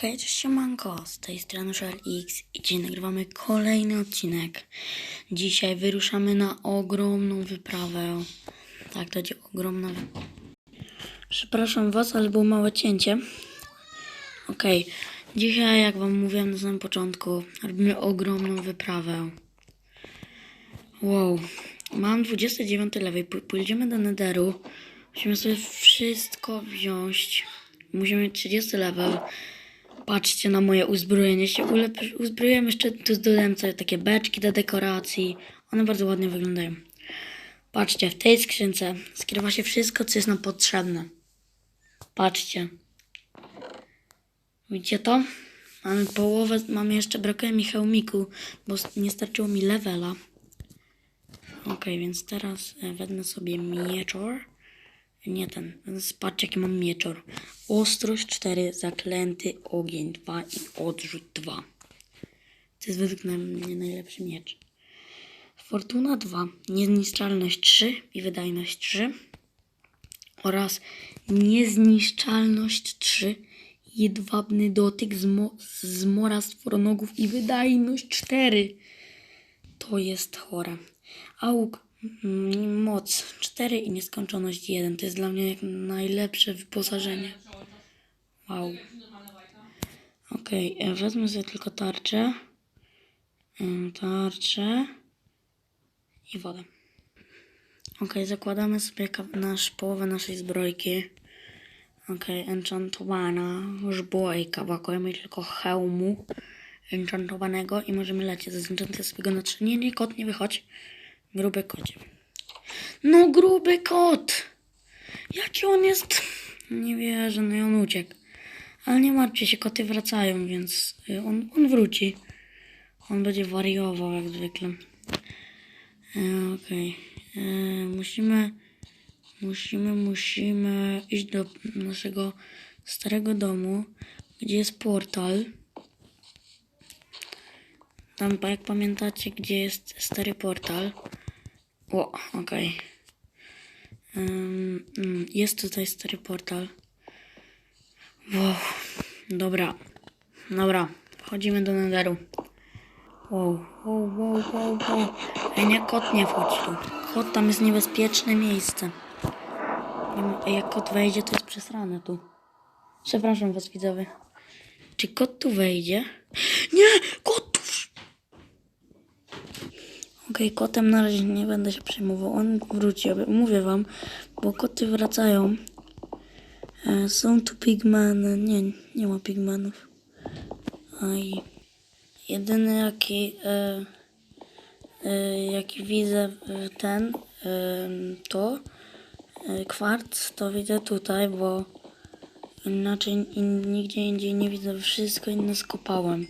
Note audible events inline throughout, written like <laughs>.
Hej, cześć siemanko, z tej strony X i dzisiaj nagrywamy kolejny odcinek. Dzisiaj wyruszamy na ogromną wyprawę. Tak, to będzie ogromna wyprawa. Przepraszam was, ale było małe cięcie. Okej, dzisiaj jak wam mówiłem na samym początku, robimy ogromną wyprawę. Wow, mam 29 level, P- pójdziemy do Netheru. Musimy sobie wszystko wziąć. Musimy mieć 30 level. Patrzcie na moje uzbrojenie. Się uzbroiłem jeszcze tu zdolałem sobie takie beczki do dekoracji. One bardzo ładnie wyglądają. Patrzcie, w tej skrzynce skrywa się wszystko, co jest nam potrzebne. Patrzcie. Widzicie to? Mamy połowę, mamy jeszcze, brakuje mi hełmiku, bo nie starczyło mi levela. Okej, więc teraz e, wezmę sobie mieczor. Nie ten. Patrzcie, jaki mam mieczor. Ostrość 4, zaklęty ogień 2 i odrzut 2. To jest według mnie najlepszy miecz. Fortuna 2, niezniszczalność 3 i wydajność 3. Oraz niezniszczalność 3, jedwabny dotyk, zmo, zmora stworonogów i wydajność 4. To jest chore. Auk, moc 4 i nieskończoność 1. To jest dla mnie jak najlepsze wyposażenie. Wow. Okej, e, wezmę sobie tylko tarczę. Em, Tarczę. I wodę. Okej, zakładamy sobie nasz, połowę naszej zbrojki. Okej, enchantowana zbrojka. Brakuje mi tylko hełmu enchantowanego i możemy lecieć. Zenchantuję sobie go na trzy. Nie, nie, kot, nie wychodź. Gruby kocie. No, gruby kot! Jaki on jest? Nie wierzę, no i on uciekł. Ale nie martwcie się, koty wracają, więc y, on, on wróci. On będzie wariował jak zwykle. E, Okej. E, Musimy, musimy, musimy iść do naszego starego domu, gdzie jest portal. Tam, jak pamiętacie, gdzie jest stary portal. O, okej. Ym, mm, jest tutaj stary portal. Wow, dobra. Dobra, wchodzimy do Netheru. Wow, wow, wow, wow, wow. Ej, nie, kot nie wchodź tu. Kot tam jest niebezpieczne miejsce. Ej, jak kot wejdzie, to jest przesrane tu. Przepraszam was, widzowie. Czy kot tu wejdzie? Nie! Kot tu w- Okej, kotem na razie nie będę się przejmował. On wróci, mówię wam, bo koty wracają. E, są tu pigmeny. Nie, nie ma pigmenów. Aj. Jedyny jaki, e, e, jaki widzę ten, e, to e, kwarc, to widzę tutaj, bo inaczej in, nigdzie indziej nie widzę. Wszystko inne skopałem.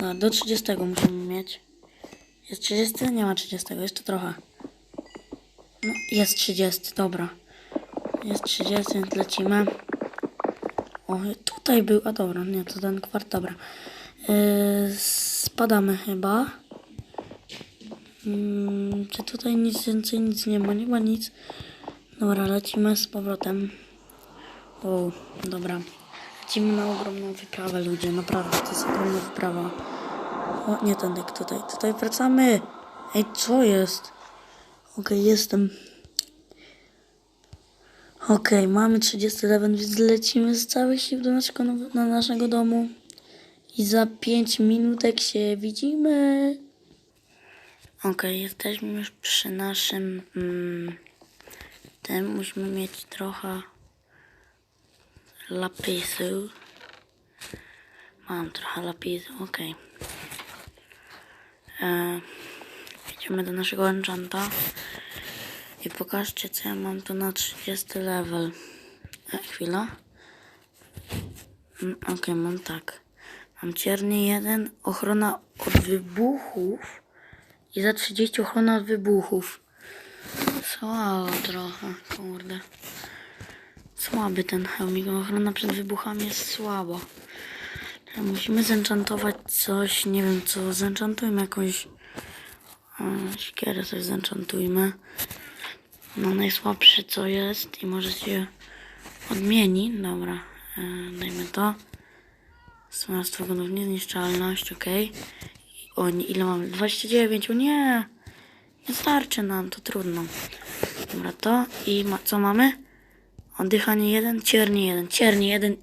No, do 30 musimy mieć. Jest 30? Nie ma 30, jeszcze trochę. No, jest 30, dobra. Jest 30, więc lecimy. O, tutaj był, a dobra, nie, to ten kwart, dobra. Yy, spadamy chyba. Mm, czy tutaj nic więcej, nic nie ma, nie ma nic. Dobra, lecimy z powrotem. O, dobra. Lecimy na ogromną wyprawę, ludzie, naprawdę, to jest ogromna wyprawa. O, nie tędy, tutaj, tutaj wracamy. Ej, co jest? Okej, jestem. Okej, mamy 30 level, więc lecimy z całych sił do naszego, na naszego domu. I za 5 minutek się widzimy. Okej, jesteśmy już przy naszym mm, tym. Musimy mieć trochę lapisu. Mam trochę lapisu, okej. E, Idziemy do naszego enchanta. I pokażcie, co ja mam tu na 30 level. E, chwila. Mm, Okej, mam tak. Mam ciernie 1, ochrona od wybuchów. I za 30 ochrona od wybuchów. Słabo trochę, kurde. Słaby ten hełmik. Ochrona przed wybuchami jest słabo. Musimy zenchantować coś, nie wiem co. Zenchantujmy jakąś e, siekierę, coś zenchantujmy. No najsłabszy co jest i może się odmieni. Dobra, e, dajmy to. Smarstwo gonów, niezniszczalność, okej. O, ile mam? 29, o nie! Nie starczy nam, to trudno. Dobra, to i ma, co mamy? Oddychanie 1, ciernie 1, ciernie 1.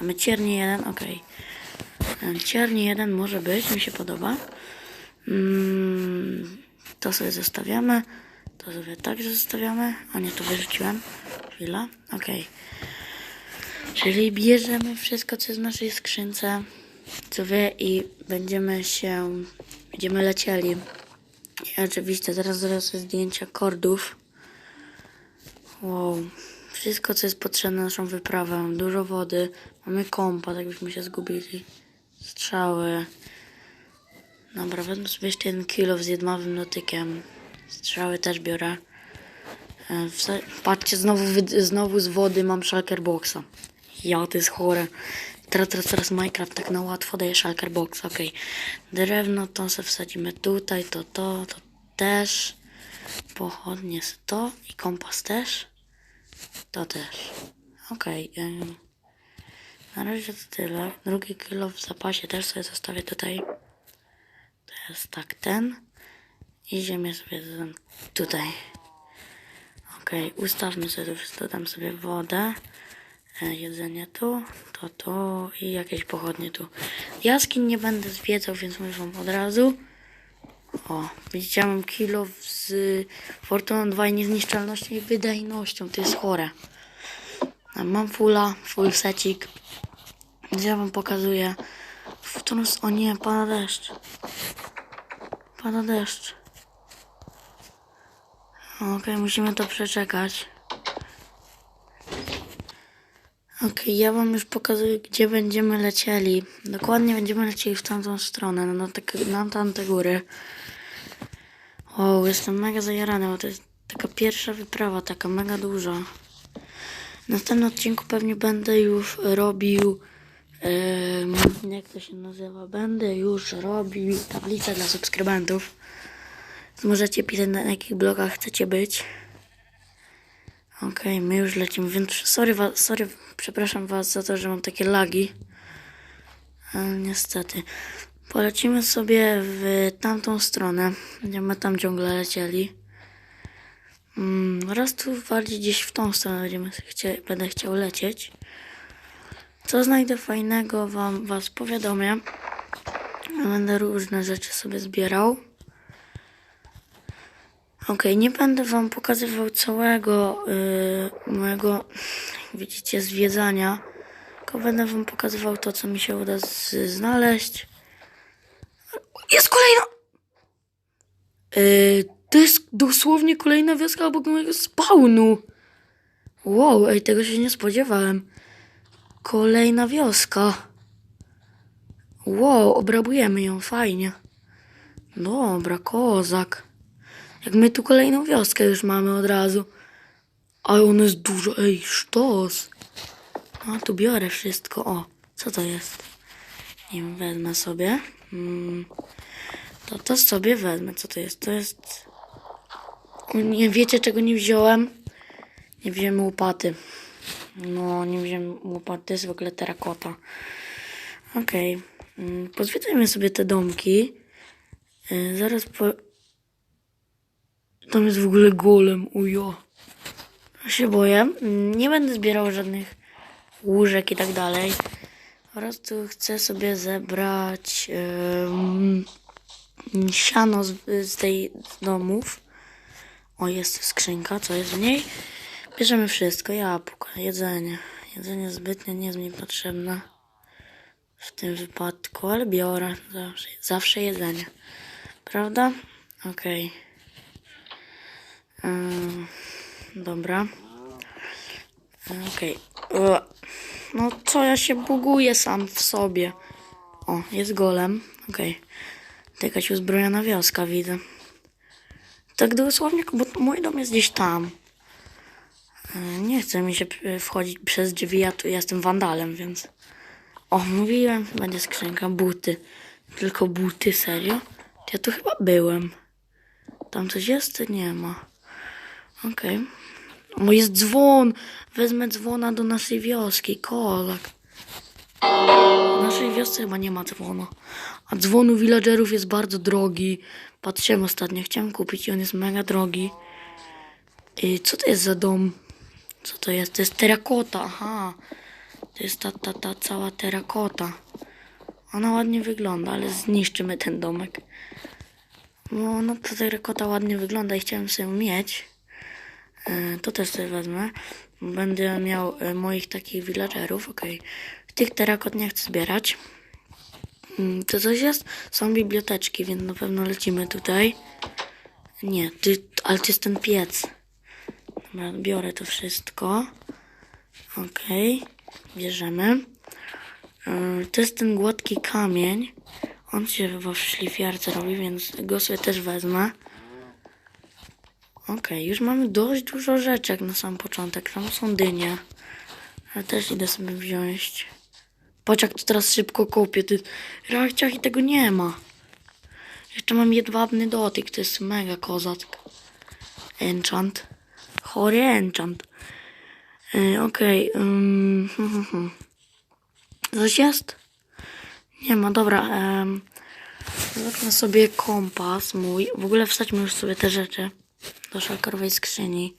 Mamy ciernie 1, okej. Okay. Ciernie 1 może być, mi się podoba. Mm, to sobie zostawiamy. To sobie także zostawiamy. A nie, to wyrzuciłem. Chwila, okej. Czyli bierzemy wszystko, co jest w naszej skrzynce, co wie i będziemy się, będziemy lecieli. I oczywiście teraz zrobię zdjęcia kordów. Wow. Wszystko, co jest potrzebne na naszą wyprawę. Dużo wody. Mamy kompas, jakbyśmy się zgubili. Strzały. Dobra, wezmę sobie jeszcze jeden kilo z jedmawym dotykiem. Strzały też biorę. E, Patrzcie, znowu, znowu z wody mam shulker boxa. Ja, to jest chore. Teraz, teraz, teraz Minecraft tak na łatwo daje shulker box, okej. Drewno to se wsadzimy tutaj, to, to, to też. Pochodnie to i kompas też. To też. Ym. Na razie to tyle. Drugi kilo w zapasie też sobie zostawię tutaj. To jest tak ten. I ziemię sobie dodam tutaj. Okej, ustawmy sobie to wszystko. Sobie wodę. e, Jedzenie tu, to tu i jakieś pochodnie tu. Jaskiń nie będę zwiedzał, więc mówię wam od razu. O, widzicie, mam kilo z Fortuną 2 i niezniszczalnością i wydajnością. To jest chore. Mam fulla, full secik. Ja wam pokazuję. W którą... O nie, pada deszcz. Pada deszcz. Okej, musimy to przeczekać. Okej, ja wam już pokazuję, gdzie będziemy lecieli. Dokładnie będziemy lecieli w tamtą stronę, na, te, na tamte góry. O, jestem mega zajarany, bo to jest taka pierwsza wyprawa, taka mega duża. W następnym odcinku pewnie będę już robił, em, jak to się nazywa, będę już robił tablicę dla subskrybentów. Możecie pisać na jakich blogach chcecie być. Okej, my już lecimy, więc sorry, sorry, przepraszam was za to, że mam takie lagi. Ale niestety. Polecimy sobie w tamtą stronę. Będziemy tam ciągle lecieli. Mm, raz tu bardziej gdzieś w tą stronę będziemy chcie, będę chciał lecieć. Co znajdę fajnego, wam was powiadomię. Będę różne rzeczy sobie zbierał. Okej, nie będę wam pokazywał całego yy, mojego, <laughs> widzicie, zwiedzania. Tylko będę wam pokazywał to, co mi się uda znaleźć. Jest kolejna! Yy, to jest dosłownie kolejna wioska obok mojego spawnu. Wow, ej, tego się nie spodziewałem. Kolejna wioska. Wow, obrabujemy ją, fajnie. Dobra, kozak. Jak my tu kolejną wioskę już mamy od razu. Ale ona jest duża, ej, sztos. No, tu biorę wszystko. O, co to jest? Nie wiem, wezmę sobie. Mm, to to sobie wezmę. Co to jest? To jest... Nie wiecie, czego nie wziąłem? Nie wziąłem łopaty. No, nie wziąłem łopaty. Jest w ogóle terakota. Okej. Mm, Pozwiedzajmy sobie te domki. Y, zaraz po... Tam jest w ogóle golem, ujo. Ja się boję. Mm, Nie będę zbierał żadnych łóżek i tak dalej. Po prostu chcę sobie zebrać em, siano z, z tej z domów. O, jest skrzynka, co jest w niej? Bierzemy wszystko, jabłka, jedzenie. Jedzenie zbytnio nie jest mi potrzebne w tym wypadku, ale biorę zawsze, zawsze jedzenie. Prawda? Okej. Ym, dobra. Okej. Ua. No co, ja się buguję sam w sobie. O, jest golem. Okej. To jakaś uzbrojona wioska, widzę. Tak dosłownie, bo mój dom jest gdzieś tam. Nie chce mi się e, wchodzić przez drzwi, ja tu jestem wandalem, więc... O, mówiłem, będzie skrzynka, buty. Tylko buty, serio? Ja tu chyba byłem. Tam coś jest? Nie ma. Okej. O, jest dzwon! Wezmę dzwona do naszej wioski, kozak. W naszej wiosce chyba nie ma dzwonu. A dzwonu villagerów jest bardzo drogi. Patrzyłem ostatnio, chciałem kupić i on jest mega drogi. I co to jest za dom? Co to jest? To jest terakota, aha. To jest ta, ta, ta cała terakota. Ona ładnie wygląda, ale zniszczymy ten domek. No, no ta terakota ładnie wygląda i chciałem sobie mieć. E, To też sobie wezmę. Będę miał e, moich takich villagerów, okej. Tych terakot nie chcę zbierać. Mm, To coś jest? Są biblioteczki, więc na pewno lecimy tutaj. Nie, ty, ale to jest ten piec. Biorę to wszystko. Okej, bierzemy. Yy, To jest ten gładki kamień. On się chyba w szlifiarce robi, więc go sobie też wezmę. Okej, już mamy dość dużo rzeczy jak na sam początek. Tam są dynie. Ale też idę sobie wziąć. Patrz jak to teraz szybko kopię. Ty i tego nie ma. Jeszcze mam jedwabny dotyk, to jest mega kozak. Enchant. Chory enchant. Yy, Okej. hmm, hmm. <laughs> Coś jest? Nie ma, dobra. Um, Zobaczmy sobie kompas mój. W ogóle wsadźmy już sobie te rzeczy do szalkerowej skrzyni.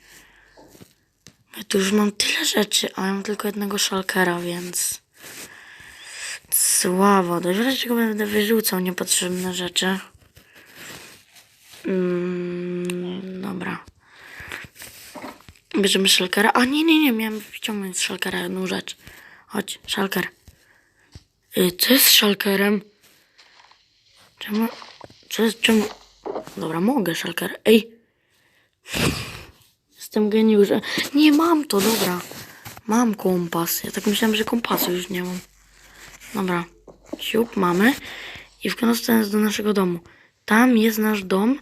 Ja tu już mam tyle rzeczy, a mam tylko jednego szalkera, więc... Słabo. Do czego będę wyrzucał niepotrzebne rzeczy. Mm, dobra. Bierzemy szalkera. A nie, nie, nie, miałem wyciągnąć z szalkera jedną rzecz. Chodź, szalker. Y, co jest z szalkerem? Czemu? Co jest, czemu? Dobra, mogę szalker. Ej! Jestem geniuszem. Nie mam to, dobra. Mam kompas. Ja tak myślałem, że kompasu już nie mam. Dobra. Siup, mamy. I w końcu jest do naszego domu. Tam jest nasz dom,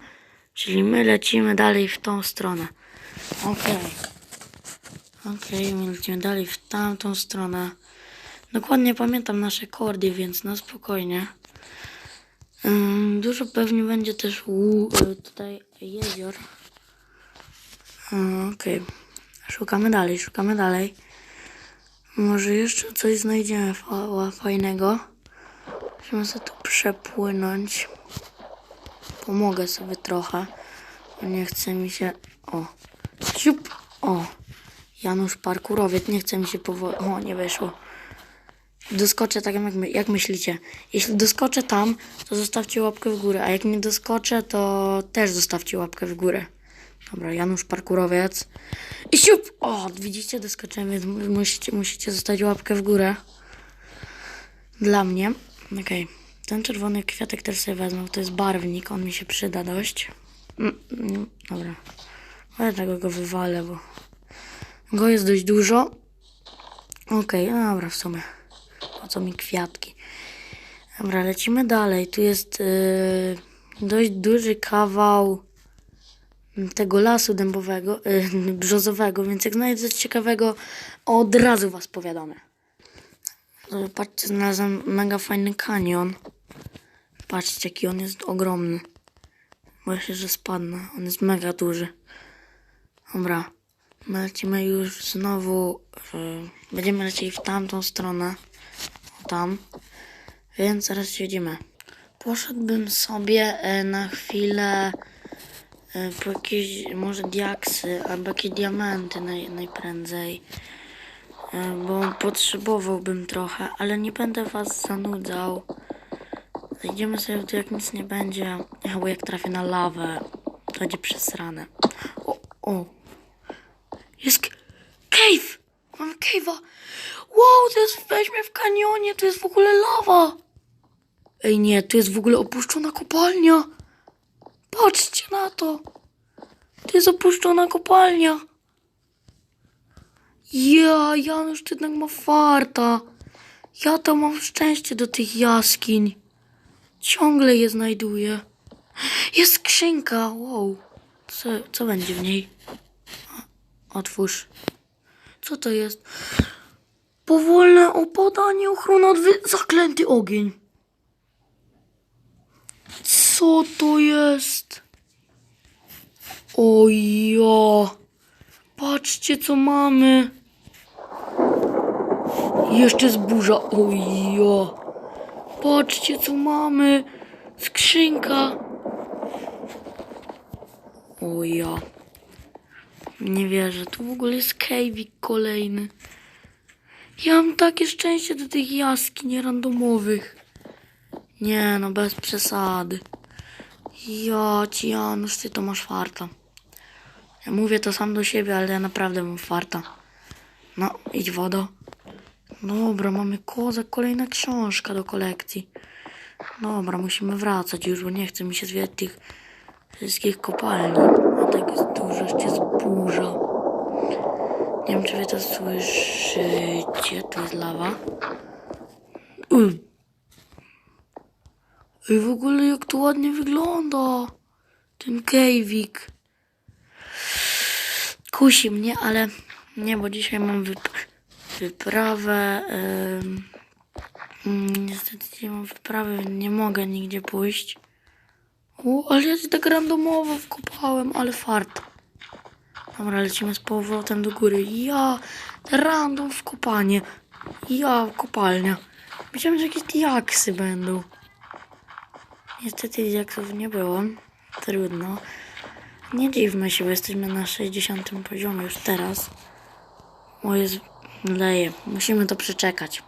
czyli my lecimy dalej w tą stronę. Okej. Okej, my lecimy dalej w tamtą stronę. Dokładnie pamiętam nasze kordy, więc na spokojnie. Dużo pewnie będzie też łu, y, tutaj jezior. Okej. Szukamy dalej, szukamy dalej. Może jeszcze coś znajdziemy fa fajnego. Musimy sobie tu przepłynąć. Pomogę sobie trochę. Nie chce mi się... O. Siup. O. Janusz Parkurowiec. Nie chce mi się powoli... O, nie wyszło. Doskoczę tak jak, my, jak myślicie. Jeśli doskoczę tam, to zostawcie łapkę w górę, a jak nie doskoczę, to też zostawcie łapkę w górę. Dobra, Janusz Parkurowiec. I siup! O, widzicie, doskoczyłem, więc mu- musicie, musicie zostawić łapkę w górę. Dla mnie. Okej. Ten czerwony kwiatek też sobie wezmę, to jest barwnik, on mi się przyda dość. Mm, mm, dobra. Ale go wywalę, bo go jest dość dużo. Okej, no dobra, w sumie. Po co mi kwiatki? Dobra, lecimy dalej. Tu jest yy, dość duży kawał tego lasu dębowego, yy, brzozowego, więc jak znajdę coś ciekawego, od razu was powiadomię. Patrzcie, znalazłem mega fajny kanion. Patrzcie, jaki on jest ogromny. Boję się, że spadnę. On jest mega duży. Dobra. My lecimy już znowu. będziemy lecieli w tamtą stronę. Tam. Więc zaraz siedzimy. Poszedłbym sobie y, na chwilę y, po jakieś może diaksy albo jakieś diamenty naj, najprędzej. Y, bo potrzebowałbym trochę, ale nie będę was zanudzał. Zejdziemy sobie tu jak nic nie będzie. Albo jak trafię na lawę, to będzie przesrane. O, o. Jest cave! Mamy cave'a! Wow, to jest, weźmy w kanionie, to jest w ogóle lawa! Ej nie, to jest w ogóle opuszczona kopalnia! Patrzcie na to! To jest opuszczona kopalnia! Ja, Janusz, ty jednak ma farta! Ja to mam szczęście do tych jaskiń. Ciągle je znajduję. Jest skrzynka, wow. Co, co będzie w niej? Otwórz. Co to jest? Powolne opadanie, ochrona od. Zaklęty ogień. Co to jest? O ja. Patrzcie, co mamy. Jeszcze zburza. Ojo. Patrzcie, co mamy. Skrzynka. O ja. Nie wierzę, tu w ogóle jest cave'ik kolejny. Ja mam takie szczęście do tych jaskiń randomowych. Nie no, bez przesady. Ja ci Janusz, ty to masz farta. Ja mówię to sam do siebie, ale ja naprawdę mam farta. No, idź wodo. Dobra, mamy kozak, kolejna książka do kolekcji. Dobra, musimy wracać już, bo nie chce mi się zwiedzać tych wszystkich kopalni. Tak dużo, jeszcze jest burza. Nie wiem, czy wy to słyszycie, to jest lawa. Ej, w ogóle jak to ładnie wygląda. Ten cave'ik. Kusi mnie, ale nie, bo dzisiaj mam wyp wyprawę. mm, niestety dzisiaj mam wyprawę, więc nie mogę nigdzie pójść. O, ale ja się tak randomowo wkopałem, ale fart. Dobra, lecimy z powrotem do góry. Ja, random wkopanie. Ja, kopalnia. Myślałem, że jakieś diaksy będą. Niestety diaksów nie było. Trudno. Nie dziwmy się, bo jesteśmy na 60 poziomie już teraz. O jest leje. Musimy to przeczekać.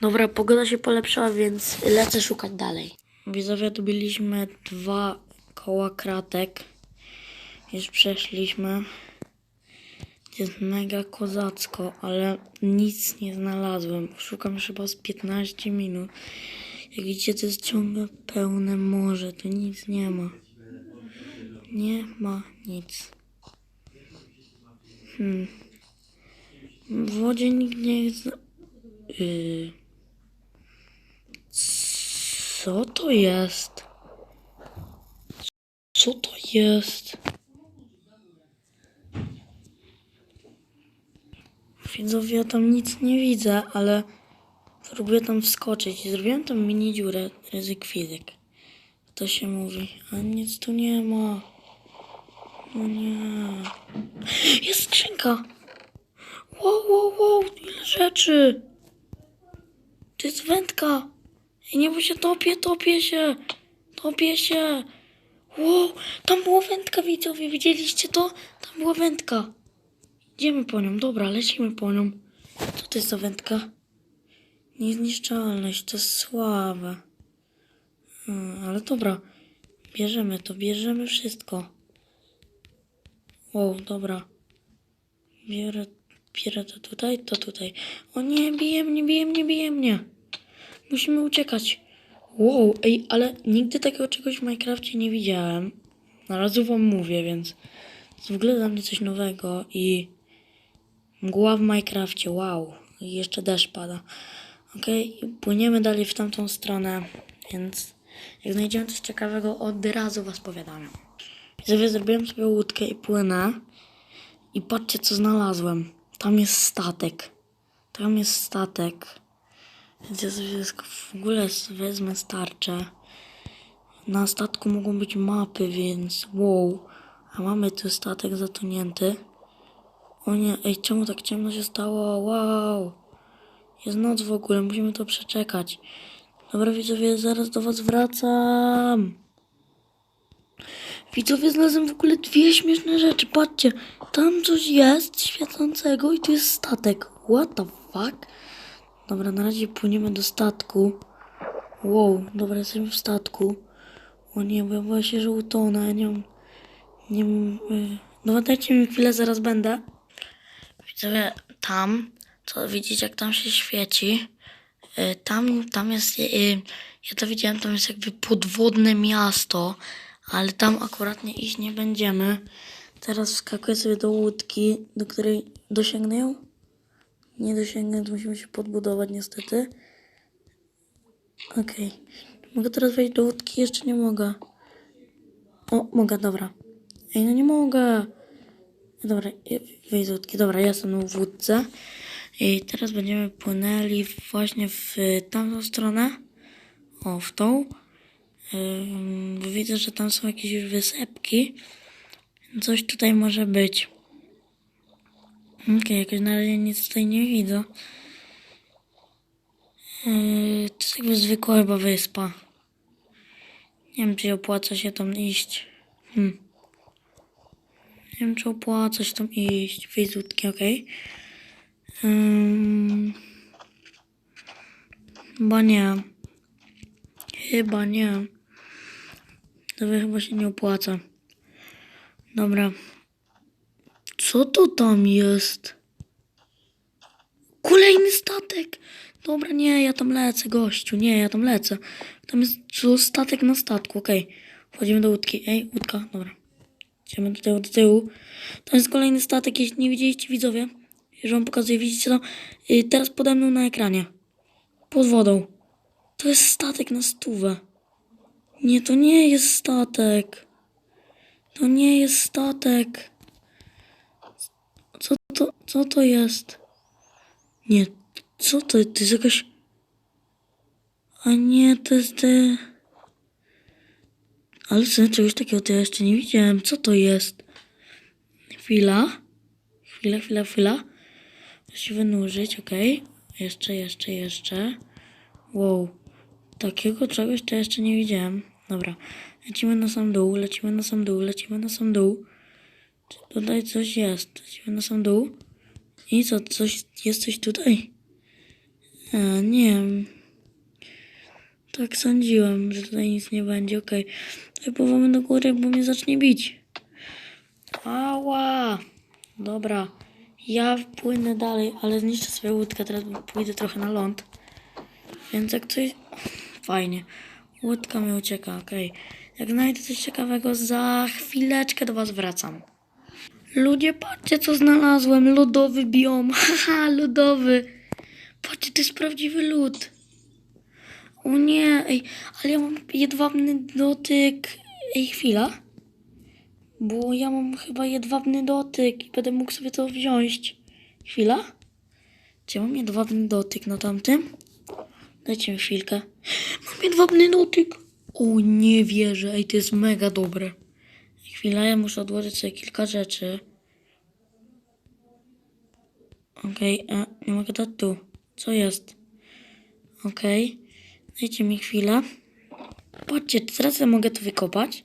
Dobra, pogoda się polepszyła, więc lecę szukać dalej. Widzowie, tu byliśmy dwa koła kratek. Już przeszliśmy. Jest mega kozacko, ale nic nie znalazłem. Szukam chyba z 15 minut. Jak widzicie, to jest ciągle pełne morze. Tu nic nie ma. Nie ma nic. Hmm. W wodzie nikt nie jest. Yy. Co to jest? Co to jest? Widzowie, ja tam nic nie widzę, ale próbuję tam wskoczyć. Zrobiłem tam mini dziurę, ryzyk fizyk. To się mówi, a nic tu nie ma. No nie. Jest skrzynka! Wow, wow, wow, ile rzeczy! To jest wędka! Ej, nie, bo się topię, topię się! Topię się! Wow, tam była wędka, widzowie, widzieliście to? Tam była wędka. Idziemy po nią, dobra, lecimy po nią. Co to jest za wędka? Niezniszczalność, to słabe. Hmm, ale dobra, bierzemy to, bierzemy wszystko. Wow, dobra. Biorę, biorę to tutaj, to tutaj. O nie, bije mnie, bije mnie, bije mnie. Musimy uciekać. Wow, ej, ale nigdy takiego czegoś w Minecrafcie nie widziałem. Na razu wam mówię, więc to jest w ogóle dla mnie coś nowego i mgła w Minecrafcie, wow. I jeszcze deszcz pada. Okej, płyniemy dalej w tamtą stronę, więc jak znajdziemy coś ciekawego, od razu was powiadamiam. Widzowie, zrobiłem sobie łódkę i płynę. I patrzcie, co znalazłem. Tam jest statek. Tam jest statek. Więc ja sobie w ogóle wezmę starcze. Na statku mogą być mapy, więc wow. A mamy tu statek zatonięty. O nie, ej, czemu tak ciemno się stało? Wow. Jest noc w ogóle, musimy to przeczekać. Dobra, widzowie, zaraz do was wracam. Widzowie, znalazłem w ogóle dwie śmieszne rzeczy. Patrzcie, tam coś jest świecącego i tu jest statek. What the fuck? Dobra, na razie płyniemy do statku. Wow, dobra, jesteśmy w statku. O nie, bo ja boję się, że utonę. Ja nie mam... Nie mam... y, No dajcie mi chwilę, zaraz będę. Widzowie, tam, to widzicie jak tam się świeci. Y, Tam, tam jest, y, ja to widziałem, tam jest jakby podwodne miasto, ale tam akurat nie iść nie będziemy. Teraz wskakuję sobie do łódki, do której dosięgnę ją. Nie dosięgnę, to musimy się podbudować niestety. Okej. Mogę teraz wejść do łódki? Jeszcze nie mogę. O, mogę, dobra. Ej, no nie mogę. Dobra, wyjść z łódki. Dobra, ja jestem w łódce. I teraz będziemy płynęli właśnie w tamtą stronę. O, w tą. Bo widzę, że tam są jakieś już wysepki. Coś tutaj może być. Okej, jakoś na razie nic tutaj nie widzę. Yy, to jest jakby zwykła chyba wyspa. Nie wiem, czy opłaca się tam iść. Hmm. Nie wiem, czy opłaca się tam iść. Wizytki, okej. Ym, Chyba nie. Chyba nie. To chyba się nie opłaca. Dobra. Co to tam jest? Kolejny statek! Dobra, nie, ja tam lecę, gościu, nie, ja tam lecę. Tam jest co, statek na statku, okej. Wchodzimy do łódki. Ej, łódka, dobra. Idziemy do tyłu, do tyłu. Tam jest kolejny statek, jeśli nie widzieliście widzowie. Już wam pokazuję, widzicie to? Y, teraz pode mną na ekranie. Pod wodą. To jest statek na stówę. Nie, to nie jest statek. To nie jest statek. Co to, jest? Nie, co to? To jest jakaś... A nie, to jest... Te... Ale co, czegoś takiego to ja jeszcze nie widziałem. Co to jest? Chwila. Chwila, chwila, chwila. Muszę się wynurzyć, okej. Jeszcze, jeszcze, jeszcze. Wow. Takiego czegoś to jeszcze nie widziałem. Dobra. Lecimy na sam dół, lecimy na sam dół, lecimy na sam dół. Czy tutaj coś jest? Lecimy na sam dół. I co, coś, jest coś tutaj? A, nie wiem. Tak sądziłem, że tutaj nic nie będzie, okej. Okay. Pływamy do góry, bo mnie zacznie bić. Ała! Dobra. Ja płynę dalej, ale zniszczę swoją łódkę, teraz pójdę trochę na ląd. Więc jak coś... Fajnie. Łódka mi ucieka, okej. Jak znajdę coś ciekawego, za chwileczkę do was wracam. Ludzie, patrzcie co znalazłem. Lodowy biom. <laughs> Haha, lodowy. Patrzcie, to jest prawdziwy lód. O nie, ej, ale ja mam jedwabny dotyk. Ej, chwila. Bo ja mam chyba jedwabny dotyk i będę mógł sobie to wziąć. Chwila. Czy ja mam jedwabny dotyk na tamtym? Dajcie mi chwilkę. Mam jedwabny dotyk. O, nie wierzę. Ej, to jest mega dobre. Chwila, ja muszę odłożyć sobie kilka rzeczy. Okej, a nie mogę dać tu. Co jest? Okej. Dajcie mi chwilę. Patrzcie, teraz ja mogę to wykopać.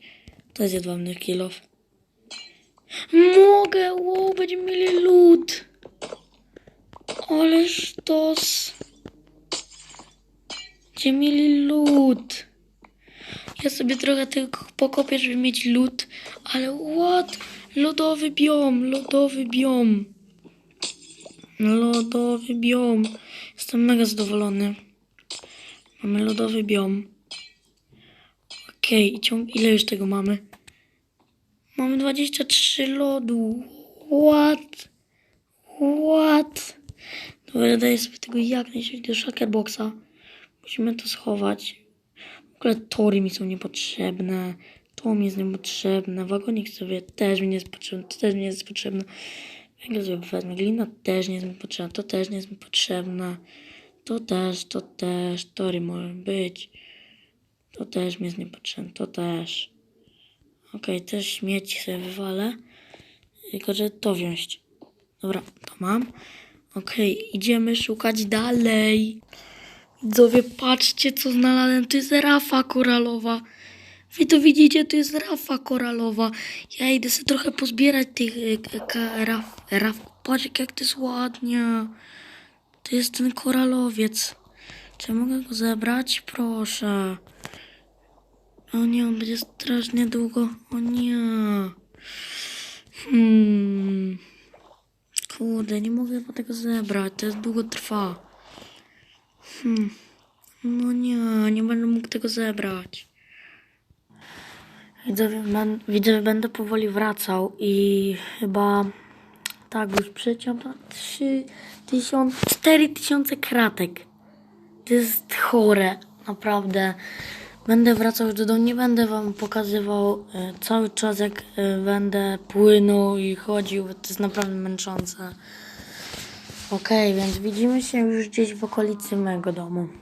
To jest jedwabny kilof. Mogę! Wow, będziemy mieli lód. Ale sztos. Będziemy mieli lód. Ja sobie trochę tylko pokopię, żeby mieć lód. Ale what? Lodowy biom, lodowy biom. Lodowy biom. Jestem mega zadowolony. Mamy lodowy biom. Okej, ciąg... ile już tego mamy? Mamy 23 lodu. What? What? Dobra, daję sobie tego jak najszybciej do shulkerboxa. Musimy to schować. Ogóle tory mi są niepotrzebne. To mi jest niepotrzebne. Wagonik sobie też mi nie jest potrzebny. To też mi nie jest potrzebne. Węgiel sobie wezmę. Glina też nie jest mi potrzebna. To też nie jest mi potrzebne. To też, to też. Tory może być. To też mi jest niepotrzebne. To też. Okej, też śmieci sobie wywalę. Tylko, że to wziąć. Dobra, to mam. Okej, idziemy szukać dalej. Widzowie, patrzcie, co znalazłem. To jest rafa koralowa. Wy to widzicie, to jest rafa koralowa. Ja idę sobie trochę pozbierać tych ka- raf, raf. Patrz, jak to jest ładnie. To jest ten koralowiec. Czy mogę go zebrać? Proszę. O nie, on będzie strasznie długo. O nie. Hmm. Kurde, nie mogę tego zebrać. To jest długo trwa. Hmm. No nie, nie będę mógł tego zebrać. Widzowie, ben, widzowie będę powoli wracał i chyba tak już przeciąłem 3000, 4000 kratek. To jest chore, naprawdę. Będę wracał do domu, nie będę wam pokazywał e, cały czas jak e, będę płynął i chodził, bo to jest naprawdę męczące. Okej, więc widzimy się już gdzieś w okolicy mojego domu.